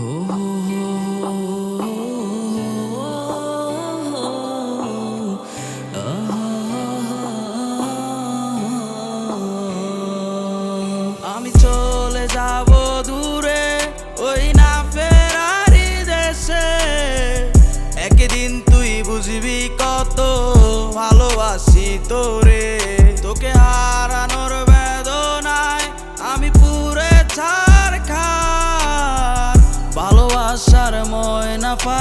আমি চলে যাব দূরে ওই না ফেরারি দেশে। একদিন তুই বুঝবি কত ভালোবাসি তোরে।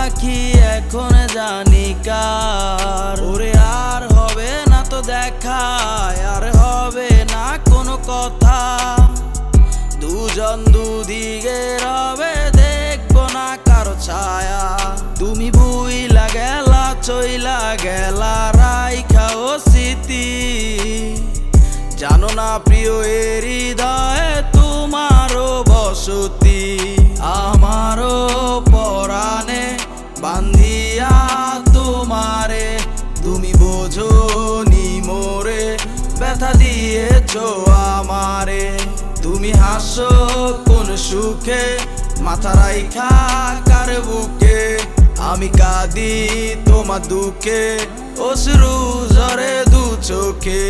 পাখি এখন জানি কার। ওরে, আর হবে না তো দেখা আর হবে না কোনো কথা। দুজন দুদিকে রবে দেখব না কারও ছায়া। তুমি বুইলা গেলা, চইলা গেলা রাইখাও স্মৃতি। জানো না প্রিয় এ হৃদয়ে তোমারও বসতি। দিয়েছ আমারে? তুমি হাসো কোন সুখে? মাথা রাইখা কার বুকে? আমি কাঁদি তোমার দুঃখে, অশ্রু জরে দু চোখে।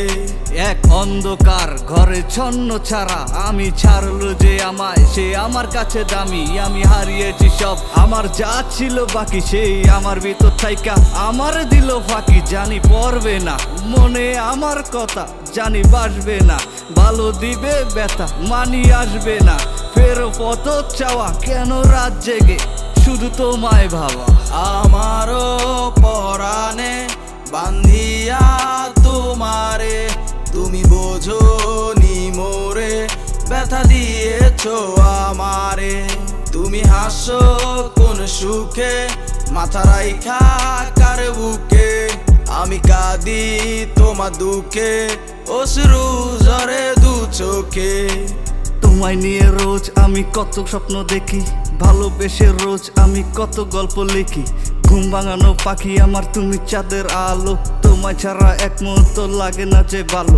এক অন্ধকার ঘরে ছন্ন ছাড়া আমি ছাড়লো যে আমায়। সে আমার কাছে দামি, আমি হারিয়েছি সব। আমার যা ছিল বাকি, সেই আমার ভিতর থাইকা। আমার দিল ফাঁকি, জানি পড়বে না। মনে আমার কথা, জানি বাসবে না। ভালো দিবে ব্যথা, মানি আসবে না। ফেরো পত চাওয়া, কেন রাত জেগে? শুধু তোমায় ভাবা। আমারও পরাণে বান্ধিয়া দিয়েছ আমারে? তুমি হাসো কোন সুখে? মাথা রাইখা কার বুকে? আমি কাঁদি তোমার দুঃখে, অশ্রু জরে দু চোখে। তোমায় নিয়ে রোজ আমি কত স্বপ্ন দেখি, ভালোবেসে রোজ আমি কত গল্প লিখি। ঘুম ভাঙানো পাখি আমার, তুমি চাঁদের আলো। তোমায় ছাড়া এক মুহূর্ত লাগে না যে ভালো।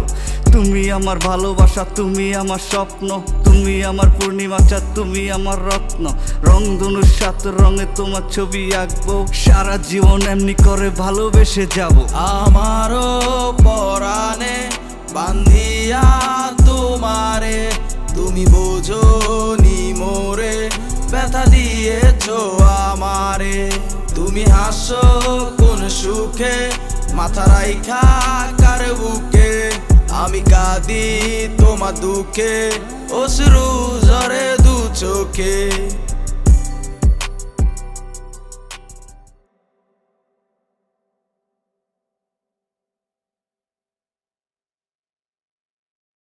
তুমি আমার ভালোবাসা, তুমি আমার স্বপ্ন। তুমি আমার পূর্ণিমা চাঁদ, তুমি আমার রত্ন। রং ধনুর সাত রঙে তোমার ছবি আঁকবো। সারা জীবন এমনি করে ভালোবেসে যাব। আমারও পরাণে বান্ধিয়া তুমি হাসো কোন সুখে? মাথা রাইখা কার বুকে? আমি কাঁদি তোমার দুঃখে, অশ্রু জরে দু চোখে।